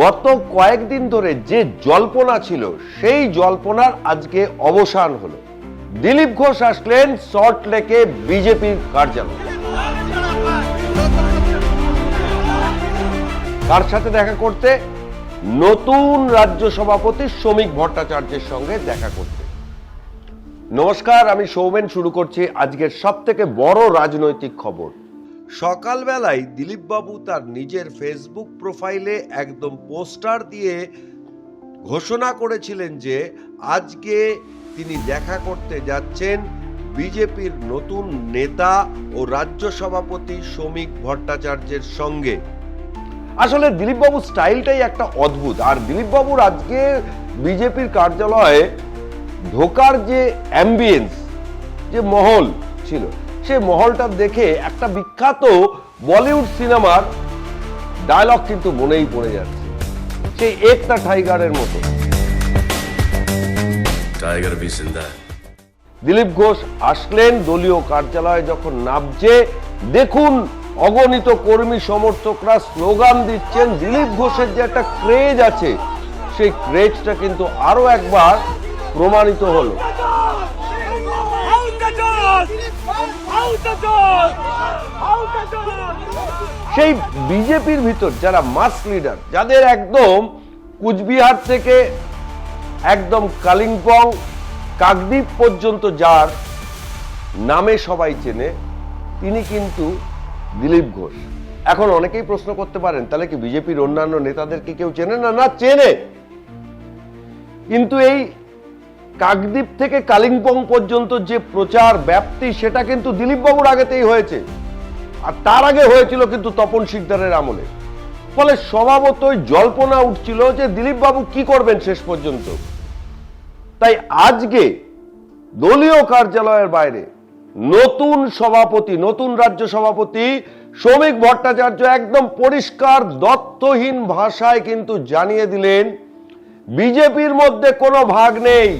গত কয়েকদিন ধরে যে জল্পনা ছিল, সেই জল্পনার আজকে অবসান হলো। দিলীপ ঘোষ আসলেন সল্ট লেকে বিজেপির কার্যালয়। কার সাথে দেখা করতে নতুন রাজ্য সভাপতি শ্রমিক ভট্টাচার্যের সঙ্গে দেখা করতে। নমস্কার, আমি সৌমেন, শুরু করছি আজকের সব থেকে বড় রাজনৈতিক খবর। সকালবেলায় দিলীপবাবু তার নিজের ফেসবুক প্রোফাইলে একদম পোস্টার দিয়ে ঘোষণা করেছিলেন যে আজকে তিনি দেখা করতে যাচ্ছেন বিজেপির নতুন নেতা ও রাজ্য সভাপতি শ্রমিক ভট্টাচার্যের সঙ্গে। আসলে দিলীপবাবুর স্টাইলটাই একটা অদ্ভুত। আর দিলীপবাবুর আজকে বিজেপির কার্যালয়ে ঢোকার যে অ্যাম্বিয়েন্স যে মহল ছিল সে মহলটা দেখে একটা বিখ্যাত বলিউড সিনেমার ডায়লগ কিন্তু মনেই পড়ে যাচ্ছে। সেই একটা টাইগারের মতো। দিলীপ ঘোষ আসলেন দলীয় কার্যালয়ে যখন নামছে দেখুন অগণিত কর্মী সমর্থকরা স্লোগান দিচ্ছেন দিলীপ ঘোষের যে একটা ক্রেজ আছে সেই ক্রেজটা কিন্তু আরও একবার প্রমাণিত হলো। সেই বিজেপির ভিতর যারা মাস লিডার যাদের একদম কুচবিহার থেকে একদম কালিম্পং, কাকদ্বীপ পর্যন্ত যার নামে সবাই চেনে, তিনি কিন্তু দিলীপ ঘোষ। এখন অনেকেই প্রশ্ন করতে পারেন, তাহলে কি বিজেপির অন্যান্য নেতাদেরকে কেউ চেনে? না না, চেনে। কিন্তু এই কাকদ্বীপ থেকে কালিম্পং পর্যন্ত যে প্রচার ব্যাপ্তি, সেটা কিন্তু দিলীপবাবুর আগেতেই হয়েছে। আর তার আগে হয়েছিল কিন্তু তপন শিকদারের আমলে। ফলে স্বভাবতই জল্পনা উঠছিল যে দিলীপবাবু কি করবেন শেষ পর্যন্ত। তাই আজকে দলীয় কার্যালয়ের বাইরে নতুন সভাপতি, নতুন রাজ্য সভাপতি শ্রমিক ভট্টাচার্য একদম পরিষ্কার, দত্তহীন ভাষায় কিন্তু জানিয়ে দিলেন, বিজেপির মধ্যে কোনো ভাগ নেই।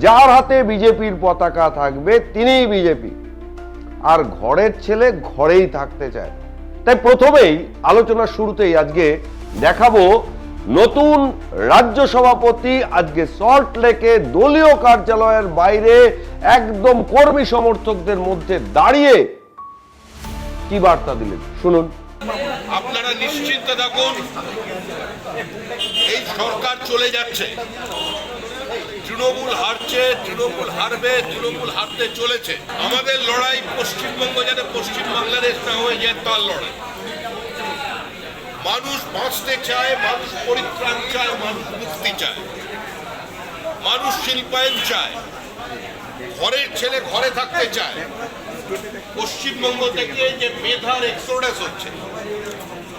যার হাতে বিজেপির পতাকা থাকবে তিনিই বিজেপি। আর ঘরের ছেলে ঘরেই থাকতে চায়। তাই প্রথমেই আলোচনার শুরুতেই আজকে দেখাবো নতুন রাজ্য সভাপতি আজকে সল্ট লেকে দলীয় কার্যালয়ের বাইরে একদম কর্মী সমর্থকদের মধ্যে দাঁড়িয়ে কি বার্তা দিলেন? শুনুন। আপনারা নিশ্চিন্ত থাকুন। এই সরকার চলে যাচ্ছে। তৃণমূল হারছে, তৃণমূল হারবে, তৃণমূল হারতে চলেছে। আমাদের লড়াই পশ্চিমবঙ্গ যাতে পশ্চিম বাংলাদেশ না হয়ে যায়, তার লড়াই। মানুষ বাঁচতে চায়, মানুষ পরিত্রাণ চায়, মানুষ মুক্তি চায়। মানুষ শিল্পায়ন চায়। ঘরের ছেলে ঘরে থাকতে চায়। পশ্চিমবঙ্গ থেকে যে মেধার এক্সোডাস হচ্ছে,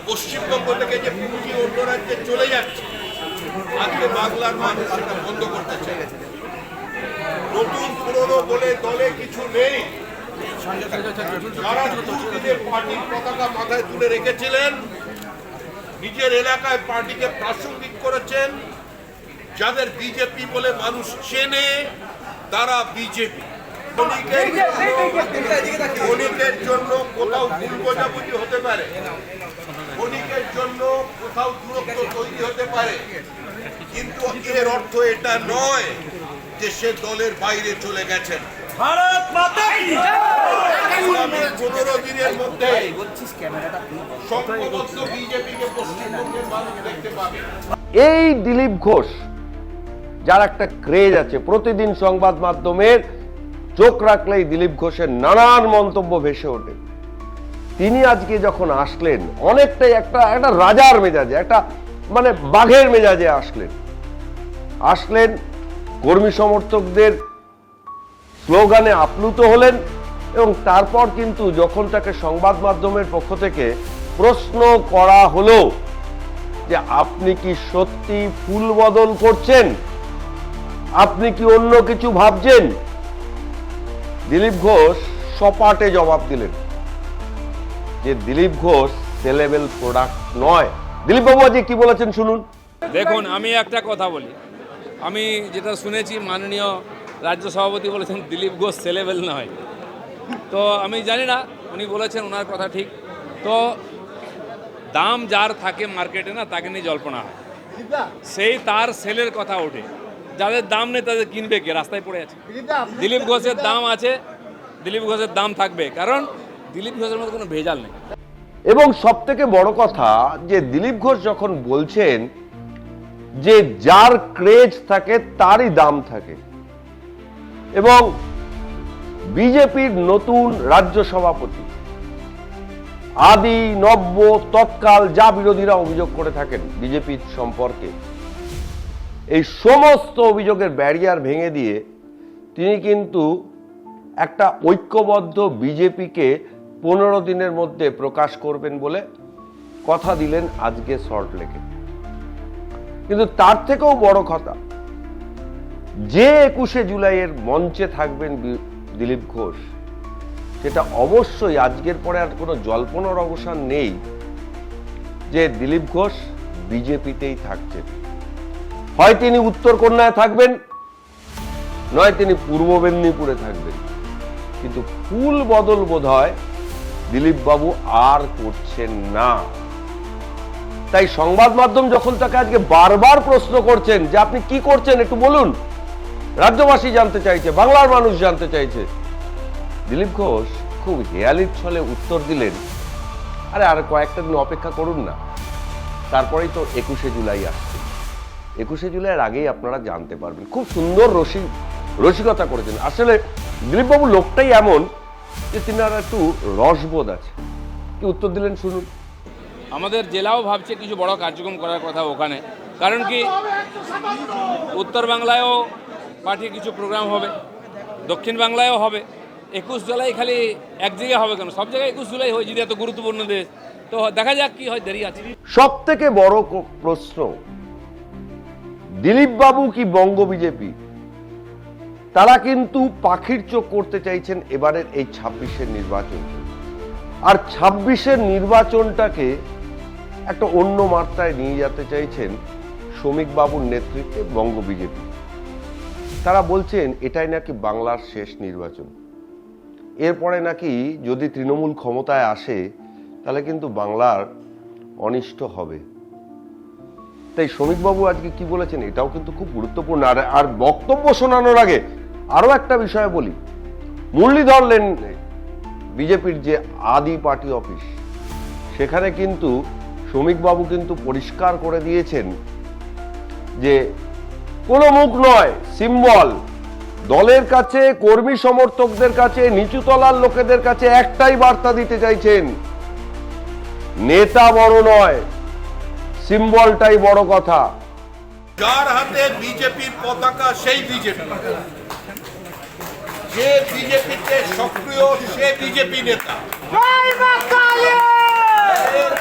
পশ্চিমবঙ্গ থেকে যে পুঁজি অন্য রাজ্যে চলে যাচ্ছে আজকে বাংলার মানুষ সেটা বন্ধ করতে চায় নতুন পুরনো বলে দলে কিছু নেই। যারা দুদিনের পার্টির পতাকা মাথায় তুলে রেখেছিলেন, নিজের এলাকায় পার্টিকে প্রাসঙ্গিক করেছেন, যাদের বিজেপি বলে মানুষ চেনে, তারা বিজেপি। ক্ষণিকের জন্য কোথাও ভুল বোঝাবুঝি হতে পারে। ক্ষণিকের জন্য কোথাও দূরত্ব তৈরি হতে পারে। কিন্তু এর অর্থ এটা নয় যে সে দলের বাইরে চলে গেছেন। ভারত মাতা আগামী পনেরো দিনের মধ্যে সংঘবদ্ধ বিজেপিকে পশ্চিমবঙ্গের মানুষ দেখতে পাবে। এই দিলীপ ঘোষ যার একটা ক্রেজ আছে প্রতিদিন সংবাদ মাধ্যমের চোখ রাখলেই দিলীপ ঘোষের নানান মন্তব্য ভেসে ওঠে। তিনি আজকে যখন আসলেন অনেকটাই একটা একটা রাজার মেজাজে একটা মানে বাঘের মেজাজে আসলেন। আসলেন, কর্মী সমর্থকদের স্লোগানে আপ্লুত হলেন এবং তারপর কিন্তু যখন তাকে সংবাদ মাধ্যমের পক্ষ থেকে প্রশ্ন করা হলো যে আপনি কি সত্যি ফুল বদল করছেন? আপনি কি অন্য কিছু ভাবছেন? দিলীপ ঘোষ সপাটে জবাব দিলেন যে দিলীপ ঘোষ সেলেবেল প্রোডাক্ট নয়। দিলীপ বাবু আজকে কি বলেছেন শুনুন। দেখুন, আমি একটা কথা বলি। আমি যেটা শুনেছি মাননীয় রাজ্য সভাপতি বলেছেন দিলীপ ঘোষ সেলেবেল নয়। তো আমি জানি না উনি বলেছেন ওনার কথা ঠিক। তো দাম যার থাকে মার্কেটে না তাকে নিয়ে জল্পনা হয়। সেই তার সেলের কথা ওঠে। যাদের দাম নেই তাদের কিনবে কে? রাস্তায় পড়ে আছে। দিলীপ ঘোষের দাম আছে দিলীপ ঘোষের দাম থাকবে। কারণ দিলীপ ঘোষের মধ্যে কোনো ভেজাল নেই। এবং সব থেকে বড় কথা যে দিলীপ ঘোষ যখন বলছেন যে যার ক্রেজ থাকে, তারই দাম থাকে। এবং বিজেপির নতুন রাজ্য সভাপতি, আদি, নব্য, তৎকাল যা বিরোধীরা অভিযোগ করে থাকেন বিজেপির সম্পর্কে, এই সমস্ত অভিযোগের ব্যারিয়ার ভেঙে দিয়ে তিনি কিন্তু একটা ঐক্যবদ্ধ বিজেপিকে পনেরো দিনের মধ্যে প্রকাশ করবেন বলে কথা দিলেন আজকে সল্ট লেকে কিন্তু তার থেকেও বড় কথা, যে একুশে জুলাইয়ের মঞ্চে থাকবেন দিলীপ ঘোষ, সেটা অবশ্যই আজকের পরে আর কোনো জল্পনার অবসান নেই যে দিলীপ ঘোষ বিজেপিতেই থাকছেন। হয় তিনি উত্তর কন্যায় থাকবেন, নয় তিনি পূর্ব মেদিনীপুরে থাকবেন। কিন্তু ফুল বদল বোধ হয় দিলীপ বাবু আর করছেন না। তাই সংবাদ মাধ্যম যখন তাকে আজকে বারবার প্রশ্ন করছেন যে আপনি কি করছেন, একটু বলুন। রাজ্যবাসী জানতে চাইছে, বাংলার মানুষ জানতে চাইছে। দিলীপ ঘোষ খুব হেয়ালির ছলে উত্তর দিলেন, আরে আর কয়েকটা দিন অপেক্ষা করুন না। তারপরেই তো একুশে জুলাই আসছে। একুশে জুলাইয়ের আগেই আপনারা জানতে পারবেন। খুব সুন্দর রসিক রসিকতা করেছেন। আসলে দিলীপবাবু লোকটাই এমন যে তিনি আর একটু রসবোধ আছে। কি উত্তর দিলেন শুনুন? আমাদের জেলাও ভাবছে কিছু বড় কার্যক্রম করার কথা ওখানে। কারণ কি, উত্তর বাংলায়ও পার্টির কিছু প্রোগ্রাম হবে, দক্ষিণ বাংলায়ও হবে। একুশ জুলাই খালি এক জায়গায় হবে কেন? সব জায়গায় একুশ জুলাই হয় যদি এত গুরুত্বপূর্ণ দেশ। তো দেখা যাক কি হয়, দেরি আছে। সব থেকে বড় প্রশ্ন দিলীপ বাবু কি বঙ্গ বিজেপি তারা কিন্তু পাখির চোখ করতে চাইছেন এবারের এই ছাব্বিশের নির্বাচন। আর ছাব্বিশের নির্বাচনটাকে একটা অন্য মাত্রায় নিয়ে যেতে চাইছেন শ্রমিক বাবুর নেতৃত্বে বঙ্গ বিজেপি। তারা বলছেন, এটাই নাকি বাংলার শেষ নির্বাচন। এরপরে নাকি যদি তৃণমূল ক্ষমতায় আসে, তাহলে কিন্তু বাংলার অনিষ্ট হবে। তাই শ্রমিকবাবু আজকে কি বলেছেন, এটাও কিন্তু খুব গুরুত্বপূর্ণ। আর আর বক্তব্য শোনানোর আগে আরও একটা বিষয় বলি। মুরলীধর লেন বিজেপির যে আদি পার্টি অফিস, সেখানে কিন্তু শ্রমিকবাবু কিন্তু পরিষ্কার করে দিয়েছেন যে কোনো মুখ নয় সিম্বল দলের কাছে কর্মী সমর্থকদের কাছে নিচুতলার লোকেদের কাছে একটাই বার্তা দিতে চাইছেন। নেতা বড় নয় সিম্বলটাই বড় কথা। যার হাতে বিজেপির পতাকা সেই বিজেপি। যে বিজেপিতে সক্রিয় সে বিজেপি নেতা।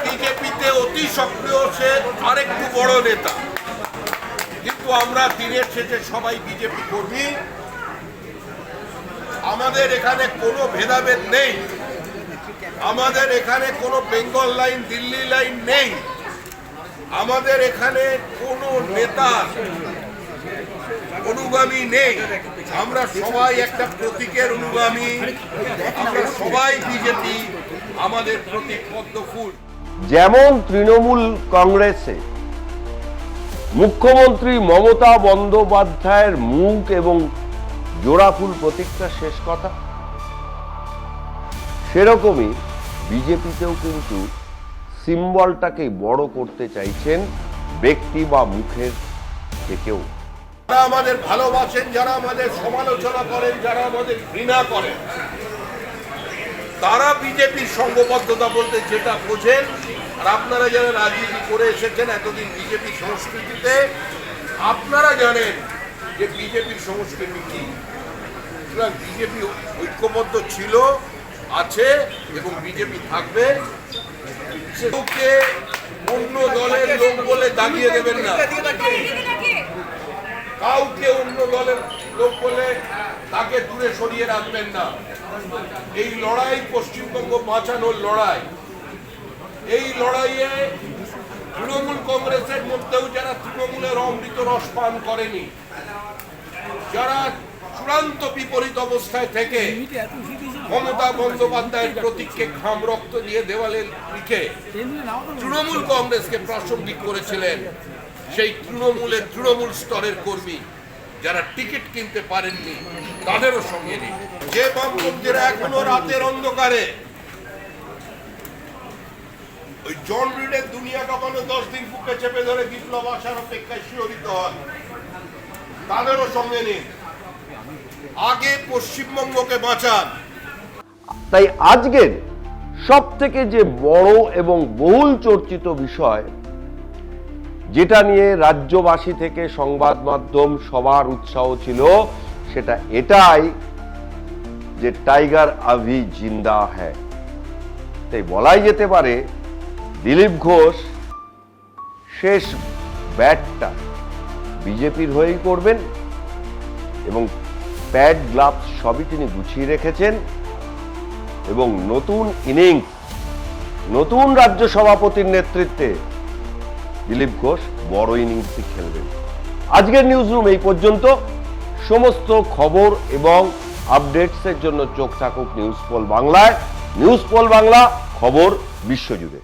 বিজেপিতে অতি সক্রিয়, সে আরেকটু বড় নেতা। কিন্তু আমরা দিনের শেষে সবাই বিজেপি কর্মী। আমাদের এখানে কোনো ভেদাভেদ নেই। আমাদের এখানে কোনো বেঙ্গল লাইন, দিল্লি লাইন নেই। আমাদের এখানে কোনো নেতা অনুগামী নেই। আমরা সবাই একটা প্রতীকের অনুগামী। আমরা সবাই বিজেপি, আমাদের প্রতীক পদ্ম ফুল যেমন তৃণমূল কংগ্রেসে, মুখ্যমন্ত্রী মমতা বন্দ্যোপাধ্যায়ের মুখ এবং জোড়াফুল প্রতীকটা শেষ কথা। সেরকমই বিজেপিতেও কিন্তু সিম্বলটাকে বড় করতে চাইছেন ব্যক্তি বা মুখের থেকেও। যারা আমাদের ভালোবাসেন, যারা আমাদের সমালোচনা করেন, যারা আমাদের ঘৃণা করেন তারা বিজেপির সঙ্গবদ্ধতা বলতে যেটা বোঝেন, আর আপনারা যারা রাজনীতি করে এসেছেন এতদিন বিজেপি সংস্কৃতিতে, আপনারা জানেন যে বিজেপির সংস্কৃতি কি। সুতরাং বিজেপি ঐক্যবদ্ধ ছিল, আছে, এবং বিজেপি থাকবে। সেগুলোকে অন্য দলের লোক বলে দাঁড়িয়ে দেবেন না। কাউকে অন্য দলের লোক বলে তাকে দূরে সরিয়ে রাখবেন না। এই লড়াই পশ্চিমবঙ্গ বাঁচানোর লড়াই। এই লড়াইয়ে তৃণমূল কংগ্রেসের মধ্যেও যারা তৃণমূলের অমৃত রস পান করেনি, যারা চূড়ান্ত বিপরীত অবস্থায় থেকে মমতা বন্দ্যোপাধ্যায়ের প্রতীককে খাম রক্ত দিয়ে দেওয়ালে লিখে তৃণমূল কংগ্রেসকে প্রাসঙ্গিক করেছিলেন সেই তৃণমূলের তৃণমূল স্তরের কর্মী যারা টিকিট কিনতে পারেননি তাদেরও সঙ্গে নিন। যে বামপন্থীরা এখনও রাতের অন্ধকারে ওই জন রিডের দুনিয়া কাঁপানো দশ দিন বুকে চেপে ধরে বিপ্লব আসার অপেক্ষায় শিহরিত হয় তাদেরও সঙ্গে নিন। আগে পশ্চিমবঙ্গকে বাঁচান। তাই আজকের সব থেকে যে বড় এবং বহুল চর্চিত বিষয় যেটা নিয়ে রাজ্যবাসী থেকে সংবাদ মাধ্যম সবার উৎসাহ ছিল, সেটা এটাই যে টাইগার আভি জিন্দা হ্যায়। তাই বলাই যেতে পারে, দিলীপ ঘোষ শেষ ব্যাটটা বিজেপির হয়েই করবেন এবং প্যাড গ্লাভস সবই তিনি গুছিয়ে রেখেছেন এবং নতুন ইনিংস, নতুন রাজ্য সভাপতির নেতৃত্বে দিলীপ ঘোষ বড় ইনিংসই খেলবেন। আজকের নিউজ রুম এই পর্যন্ত। সমস্ত খবর এবং আপডেটসের জন্য চোখ থাকুক নিউজ পল বাংলায় নিউজ পল বাংলা খবর বিশ্বজুড়ে।